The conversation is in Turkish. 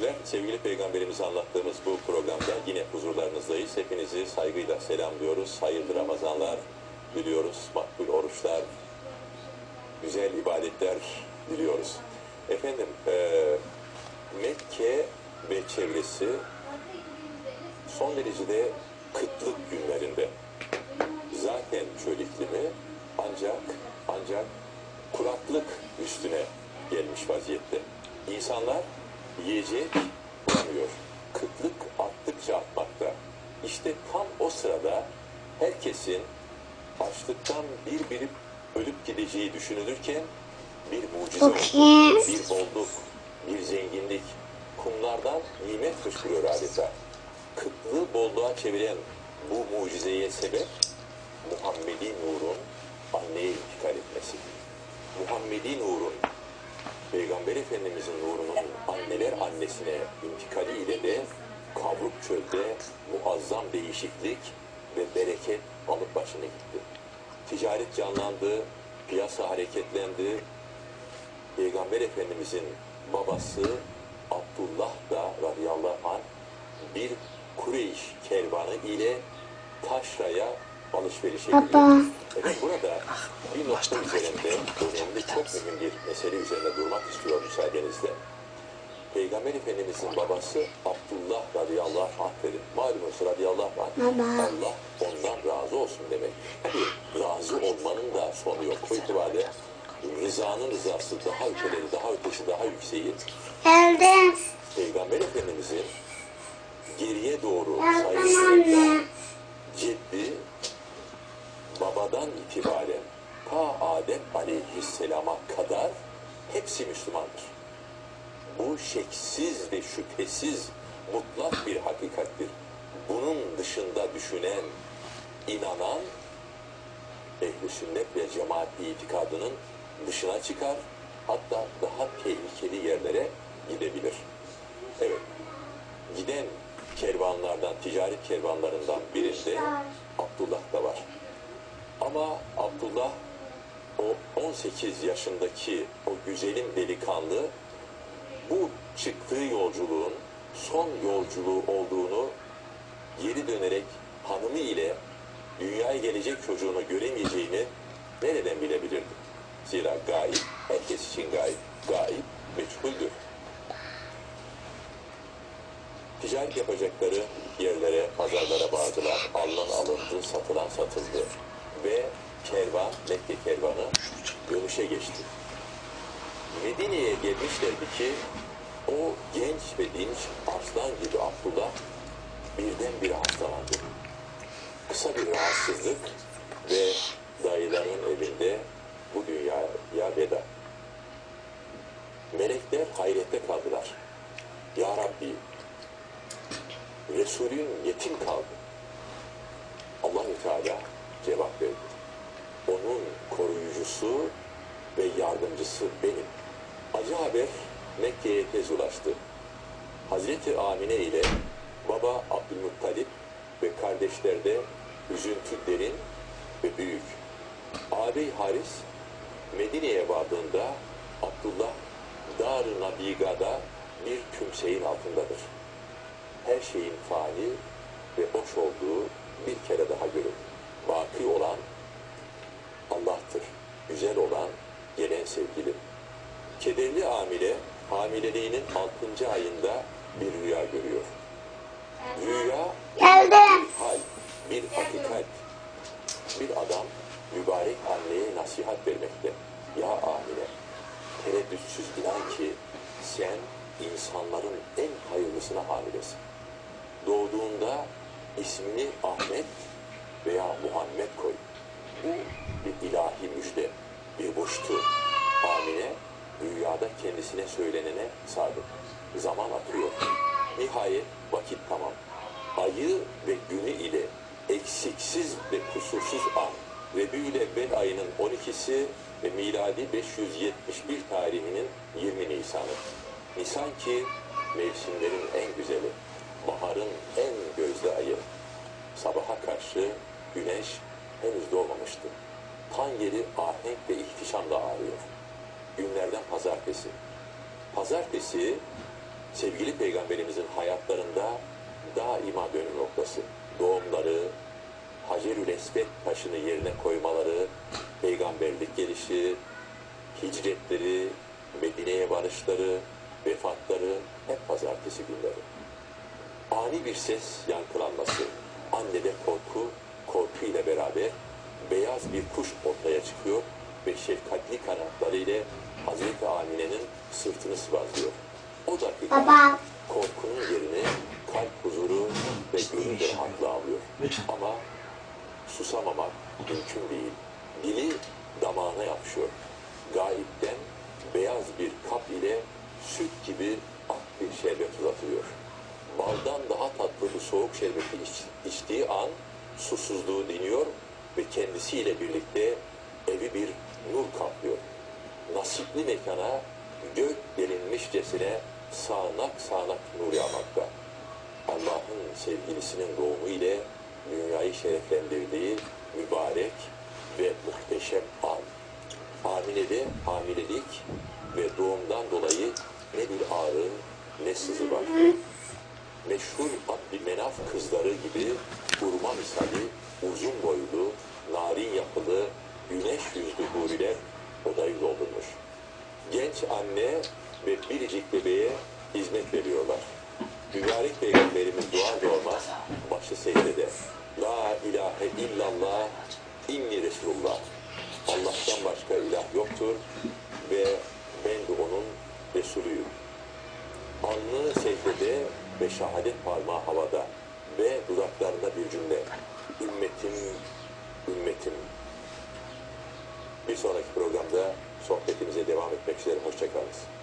seyirciler, sevgili peygamberimizi anlattığımız bu programda yine huzurlarınızdayız. Hepinizi saygıyla selamlıyoruz. Hayırlı Ramazanlar diliyoruz. Makbul oruçlar, güzel ibadetler diliyoruz. Efendim, eee, Mekke ve çevresi son derecede kıtlık günlerinde. Zaten çöl iklimi ancak ancak kuraklık üstüne gelmiş vaziyette. İnsanlar yiyecek bulamıyor. Kıtlık arttıkça artmakta. İşte tam o sırada herkesin açlıktan bir birip ölüp gideceği düşünülürken bir mucize oldu. Bir bolluk, bir zenginlik, kumlardan nimet fışkırıyor adeta. Kıtlığı bolluğa çeviren bu mucizeye sebep Muhammedi Nur'un anneye intikal etmesi. Muhammedi Nur'un Peygamber Efendimizin nurunun anneler annesine intikali ile de kavruk çölde muazzam değişiklik ve bereket alıp başına gitti. Ticaret canlandı, piyasa hareketlendi. Peygamber Efendimizin babası Abdullah da radıyallahu anh bir Kureyş kervanı ile Taşra'ya alışverişe Baba. Evet burada bir nokta üzerinde önemli çok mühim bir mesele üzerinde durmak istiyor müsaadenizle. Peygamber Efendimizin babası Abdullah radıyallahu anh dedi. Malumunuz radıyallahu anh Baba. Allah ondan razı olsun demek. Tabii razı olmanın da sonu yok. Bu itibariyle rızanın rızası daha öteleri, daha ötesi, daha yükseği Geldim. Peygamber Efendimizin geriye doğru sayısında ciddi babadan itibaren ta Adem aleyhisselama kadar hepsi Müslümandır. Bu şeksiz ve şüphesiz mutlak bir hakikattir. Bunun dışında düşünen, inanan ehl sünnet ve cemaat itikadının dışına çıkar, hatta daha tehlikeli yerlere gidebilir. Evet, giden kervanlardan, ticaret kervanlarından birinde Abdullah da var. Ama Abdullah o 18 yaşındaki o güzelim delikanlı bu çıktığı yolculuğun son yolculuğu olduğunu geri dönerek hanımı ile dünyaya gelecek çocuğunu göremeyeceğini nereden bilebilirdi? Zira gayb herkes için gayb, gayb meçhuldür. Ticaret yapacakları yerlere, pazarlara bağladılar. Alınan alındı, satılan satıldı. Ve kervan, Mekke kervanı dönüşe geçti. Medine'ye gelmişlerdi ki o genç ve dinç arslan gibi Abdullah birdenbire hastalandı. Kısa bir rahatsızlık ve dayıların evinde bu dünyaya veda. Melekler hayrette kaldılar. Ya Rabbi, Resulün yetim kaldı. Allahü Teala cevap verdi. Onun koruyucusu ve yardımcısı benim. Acı haber Mekke'ye tez ulaştı. Hazreti Amine ile baba Abdülmuttalip ve kardeşler de üzüntü derin ve büyük. Ağabey Haris Medine'ye vardığında Abdullah Dar-ı Nabiga'da bir kümseyin altındadır. Her şeyin fani ve boş olduğu bir kere daha görür. Baki olan Allah'tır. Güzel olan gelen sevgili. Kederli amile hamileliğinin 6. ayında bir rüya görüyor. Rüya Geldim. hal, bir hakikat. Bir adam mübarek anneye nasihat vermekte. Ya amile, tereddütsüz inan ki sen insanların en hayırlısına hamilesin. Doğduğunda ismini Ahmet veya Muhammed koy. Bu bir ilahi müjde, bir boştu. Amine rüyada kendisine söylenene sadık. Zaman akıyor. Nihayet vakit tamam. Ayı ve günü ile eksiksiz ve kusursuz an Rebül Evvel ayının 12'si ve miladi 571 tarihinin 20 Nisan'ı. Nisan ki mevsimlerin en güzeli, baharın en gözde ayı. Sabaha karşı güneş henüz doğmamıştı. Tan yeri ahenk ve ihtişamla ağrıyor. Günlerden pazartesi. Pazartesi sevgili peygamberimizin hayatlarında daima dönüm noktası. Doğumları, Hacerül Esved taşını yerine koymaları, peygamberlik gelişi, hicretleri, Medine'ye varışları, vefatları hep pazartesi günleri. Ani bir ses yankılanması, annede korku, korku ile beraber beyaz bir kuş ortaya çıkıyor ve şefkatli kanatlarıyla Hazreti Amine'nin sırtını sıvazlıyor. O dakika Baba. korkunun yerini kalp huzuru ve gönül rahatlığı alıyor. Ama susamamak mümkün değil. Dili damağına yapışıyor. Gayipten beyaz bir kap ile süt gibi ak bir şerbet uzatılıyor. Baldan daha tatlı bu soğuk şerbeti iç- içtiği an susuzluğu diniyor ve kendisiyle birlikte evi bir nur kaplıyor. Nasipli mekana gök delinmişçesine sağanak sağanak nur yağmakta. Allah'ın sevgilisinin doğumu ile dünyayı şereflendirdiği mübarek ve muhteşem an. Hamilede hamilelik ve doğumdan dolayı ne bir ağrı ne sızı var. Meşhur Abdümenaf kızları gibi hurma misali uzun boylu, narin yapılı, güneş yüzlü huriler odayı doldurmuş. Genç anne ve biricik bebeğe hizmet veriyorlar. Mübarek Peygamberimiz doğar doğmaz başı secdede. La ilahe illallah inni Resulullah. Allah'tan başka ilah yoktur ve ben de onun Resulüyüm. Alnı secdede ve şehadet parmağı havada ve dudaklarında bir cümle. Ümmetim, ümmetim. Bir sonraki programda sohbetimize devam etmek üzere. Hoşçakalınız.